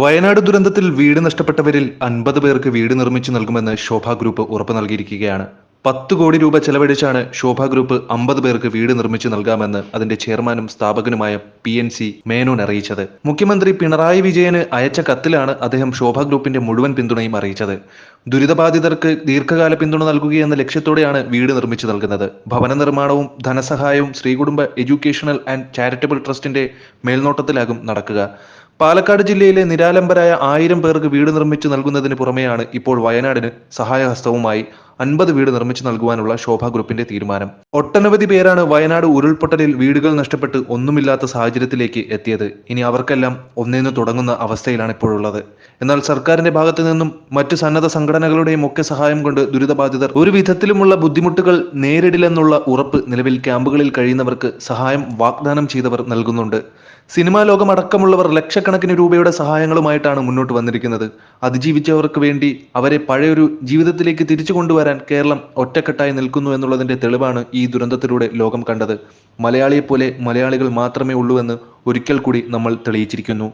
വയനാട് ദുരന്തത്തിൽ വീട് നഷ്ടപ്പെട്ടവരിൽ അൻപത് പേർക്ക് വീട് നിർമ്മിച്ചു നൽകുമെന്ന് ശോഭ ഗ്രൂപ്പ് ഉറപ്പു നൽകിയിരിക്കുകയാണ്. പത്ത് കോടി രൂപ ചെലവഴിച്ചാണ് ശോഭ ഗ്രൂപ്പ് അമ്പത് പേർക്ക് വീട് നിർമ്മിച്ചു നൽകാമെന്ന് അതിന്റെ ചെയർമാനും സ്ഥാപകനുമായ പി എൻ സി മേനോൻ അറിയിച്ചത്. മുഖ്യമന്ത്രി പിണറായി വിജയന് അയച്ച കത്തിലാണ് അദ്ദേഹം ശോഭ ഗ്രൂപ്പിന്റെ മുഴുവൻ പിന്തുണയും അറിയിച്ചത്. ദുരിതബാധിതർക്ക് ദീർഘകാല പിന്തുണ നൽകുകയെന്ന ലക്ഷ്യത്തോടെയാണ് വീട് നിർമ്മിച്ചു നൽകുന്നത്. ഭവന നിർമ്മാണവും ധനസഹായവും ശ്രീകുടുംബ എഡ്യൂക്കേഷണൽ ആൻഡ് ചാരിറ്റബിൾ ട്രസ്റ്റിന്റെ മേൽനോട്ടത്തിലാകും നടക്കുക. പാലക്കാട് ജില്ലയിലെ നിരാലംബരായ ആയിരം പേർക്ക് വീട് നിർമ്മിച്ചു നൽകുന്നതിന് പുറമെയാണ് ഇപ്പോൾ വയനാടിന് സഹായഹസ്തവുമായി അൻപത് വീട് നിർമ്മിച്ചു നൽകുവാനുള്ള ശോഭ ഗ്രൂപ്പിന്റെ തീരുമാനം. ഒട്ടനവധി പേരാണ് വയനാട് ഉരുൾപൊട്ടലിൽ വീടുകൾ നഷ്ടപ്പെട്ട് ഒന്നുമില്ലാത്ത സാഹചര്യത്തിലേക്ക് എത്തിയത്. ഇനി അവർക്കെല്ലാം ഒന്നേന്ന് തുടങ്ങുന്ന അവസ്ഥയിലാണ് ഇപ്പോഴുള്ളത്. എന്നാൽ സർക്കാരിന്റെ ഭാഗത്തു നിന്നും മറ്റു സന്നദ്ധ സംഘടനകളുടെയും ഒക്കെ സഹായം കൊണ്ട് ദുരിതബാധിതർ ഒരു വിധത്തിലുമുള്ള ബുദ്ധിമുട്ടുകൾ നേരിടില്ലെന്നുള്ള ഉറപ്പ് നിലവിൽ ക്യാമ്പുകളിൽ കഴിയുന്നവർക്ക് സഹായം വാഗ്ദാനം ചെയ്തവർ നൽകുന്നുണ്ട്. സിനിമാ ലോകമടക്കമുള്ളവർ ലക്ഷക്കണക്കിന് രൂപയുടെ സഹായങ്ങളുമായിട്ടാണ് മുന്നോട്ട് വന്നിരിക്കുന്നത്. അതിജീവിച്ചവർക്ക് വേണ്ടി അവരെ പഴയൊരു ജീവിതത്തിലേക്ക് തിരിച്ചു കൊണ്ടുവരാൻ കേരളം ഒറ്റക്കെട്ടായി നിൽക്കുന്നു എന്നുള്ളതിന്റെ തെളിവാണ് ഈ ദുരന്തത്തിലൂടെ ലോകം കണ്ടത്. മലയാളിയെപ്പോലെ മലയാളികൾ മാത്രമേ ഉള്ളൂ എന്ന് ഒരിക്കൽ കൂടി നമ്മൾ തെളിയിച്ചിരിക്കുന്നു.